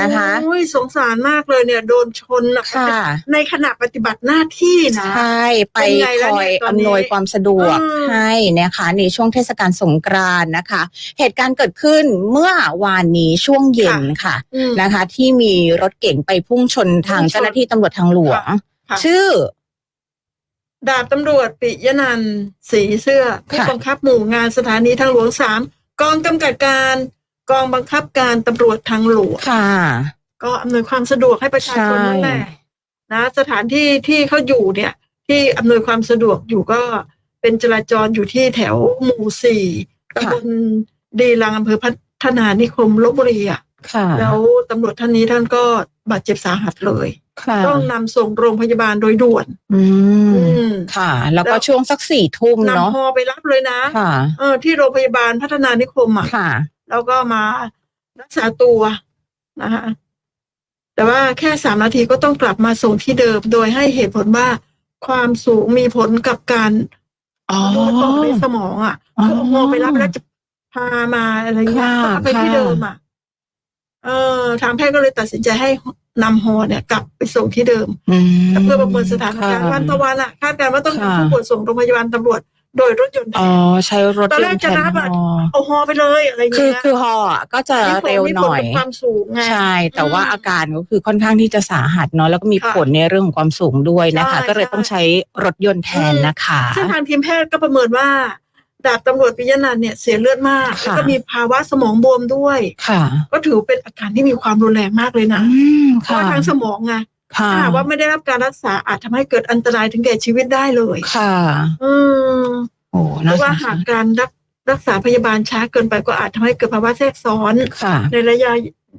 นะคะโอ้ยสงสารมากเลยเนี่ย โดนชนน่ะค่ะ ในขณะปฏิบัติหน้าที่นะใช่ไปเป็นไงคแล้วอเนี่ยยตอนนี้อำนวยความสะดวกอืมให้นะคะในช่วงเทศกาลสงกรานต์นะคะ เหตุการณ์เกิดขึ้นเมื่อวานนี้ช่วงเย็นค่ะอืมนะคะ ที่มีรถเก๋งไปพุ่งชนทางพุ่งชนเจ้าหน้าที่ตำรวจทางหลวงค่ะชื่อดาบตำรวจปิยนันท์สีเสื้อผู้ค่ะบังคับหมู่งานสถานีทางหลวงสามกองกำกับการ กองบังคับการตำรวจทางหลวงค่ะ ก็อำนวยความสะดวกให้ประชาชนใช่นั่นแหละนะสถานที่ที่เขาอยู่เนี่ย ที่อำนวยความสะดวกอยู่ก็เป็นจราจรอยู่ที่แถวหมู่สี่ตำบลดีลังอำเภอพัฒนานิคมลบบุรีอะค่ะแล้วตำรวจท่านนี้ท่านก็บาดเจ็บสาหัสเลยค่ะต้องนำส่งโรงพยาบาลโดยด่วน อือืมมค่ะ แล้วก็แล้วช่วงสักสี่ทุ่มเนาะนำฮอไปรับเลยนะค่ะเออที่โรงพยาบาลพัฒนานิคมอะค่ะ แล้วก็มารักษาตัวนะคะแต่ว่าแค่สามนาทีก็ต้องกลับมาส่งที่เดิม โดยให้เหตุผลว่าความสูงมีผลกับการอ๋อเลือดออกในสมองอะอ๋อคือเอาฮอไปรับแล้วจะพามาอะไรเงี้ยค่ะก็เอาไปที่ค่ะเดิมอะเออทางแพทย์ก็เลยตัดสินใจให้นำฮอเนี่ย กลับไปส่งที่เดิมอืมเพื่อประเมินสถานการณ์ค่ะวันต่อวันอะคาดการณ์ว่าต้องค่ะนำผู้ป่วยส่งโรงพยาบาลตำรวจ โดยรถยนต์แทอ๋อนใช้รถตอนยแรนกต์แทจะนรับอะฮอเอาฮอไปเลยอะไรคือเงี้ยคือฮออะก็จะมีผลเร็วมีหผลน่อยกับความสูงไง ใช่ แต่ว่าอืมอาการก็คือค่อนข้างที่จะสาหัสเนาะแล้วก็มีค่ะผลในเรื่องของความสูงด้วยนะคะ ใช่ก็เลยใช่ต้องใช้รถยนต์แทนนะคะ ซึ่งทางทีมแพทย์ก็ประเมินว่า ดาบตำรวจปิยนันท์เนี่ยเสียเลือดมากค่ะ แล้วก็มีภาวะสมองบวมด้วย ค่ะก็ถือเป็นอาการที่มีความรุนแรงมากเลยนะอืมเพราะค่ะว่าทางสมองไง ค่ะถ้าหากว่าไม่ได้รับการรักษาอาจทำให้เกิดอันตรายถึงแก่ชีวิตได้เลยค่ะ อืมโอ้เพน่าราะสว่างหาสากรการรักรักษาพยาบาลช้าเกินไปก็อาจทำให้เกิดภาวะแทรกซ้อน ค่ะ ในระยะ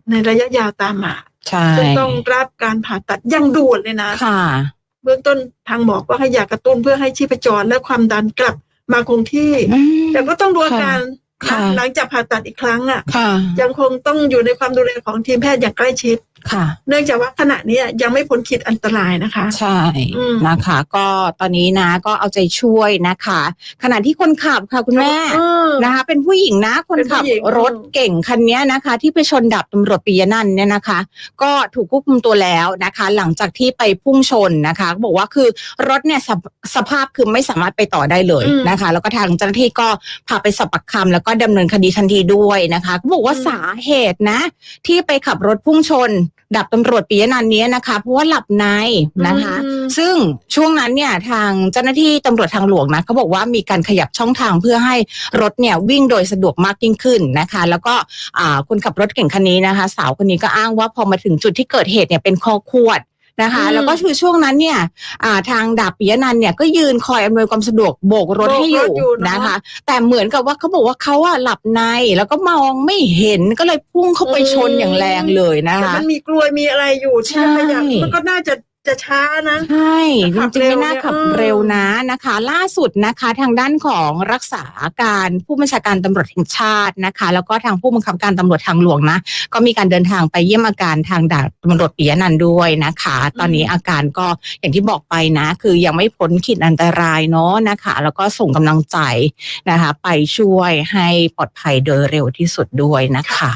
ในระยะยาวตามมาใช่ซึ่งต้องรับการผ่าตัดอย่างด่วนเลยนะ ค่ะ เบื้องต้นทางหมอก็ให้ยากระตุ้นเพื่อให้ชีพจรและความดันกลับมาคงที่ อืม แต่ก็ต้องดูอาการค่ะ นะหลังจากผ่าตัดอีกครั้งอะ ค่ะ ยังคงต้องอยู่ในความดูแลของทีมแพทย์อย่างใกล้ชิด ค่ะ เนื่องจากว่าขณะนี้ยังไม่พ้นขีดอันตรายนะคะ ใช่อืมนะคะ ก็ตอนนี้นะก็เอาใจช่วยนะคะ ขณะที่คนขับค่ะคุณแม่เออนะคะ เป็นผู้หญิงนะ คนขับเป็นผู้หญิงรถเก่งคันนี้นะคะ ที่ไปชนดับตำรวจปียนันท์เนี่ยนะคะ ก็ถูกควบคุมตัวแล้วนะคะ หลังจากที่ไปพุ่งชนนะคะบอกว่าคือรถเนี่ยสภสภาพคือไม่สามารถไปต่อได้เลยอืมนะคะ แล้วก็ทางเจ้าหน้าที่ก็พาไปสอบปากคำแล้วก็ดำเนินคดีทันทีด้วยนะคะก็บอกว่าอืมสาเหตุนะ ที่ไปขับรถพุ่งชนดับตำรวจปียนันท์เนี้ยนะคะ เพราะว่าหลับในนะคะ อืม ซึ่งช่วงนั้นเนี่ยทางเจ้าหน้าที่ตำรวจทางหลวงนะเขาบอกว่ามีการขยับช่องทางเพื่อให้รถเนี่ยวิ่งโดยสะดวกมากยิ่งขึ้นนะคะ แล้วก็อ่าคนขับรถเก่งคันนี้นะคะ สาวคนนี้ก็อ้างว่าพอมาถึงจุดที่เกิดเหตุเนี่ยเป็นคอขวด นะคะอืมแล้วก็คือช่วงนั้นเนี่ยอ่าทางดาบปิยนันท์เนี่ยก็ยืนคอยอำนวยความสะดวกโบกรถให้อยู่โบกรถอยู่เนอะ นะคะ แต่เหมือนกับว่าเขาบอกว่าเขาอะหลับในแล้วก็มองไม่เห็นก็เลยพุ่งเข้าไปชนอย่างแรงเลยนะแต่คะ มันมีกลวยมีอะไรอยู่ที่จะขยับใช่ มันก็น่าจะ จะช้านะ ใช่จขับริงๆไม่น่าเร็วเนี่ยขับเออเร็วนะนะคะ ล่าสุดนะคะทางด้านของรักษาการผู้บัญชาการตำรวจแห่งชาตินะคะ แล้วก็ทางผู้บังคับการตำรวจทางหลวงนะ ก็มีการเดินทางไปเยี่ยมอาการทางดาบตำรวจปิยะนันท์ด้วยนะคะ ตอนนี้อาการก็อย่างที่บอกไปนะ คือยังไม่พ้นขีดอันตรายเนาะนะคะ แล้วก็ส่งกำลังใจนะคะ ไปช่วยให้ปลอดภัยโดยเร็วที่สุดด้วยนะคะ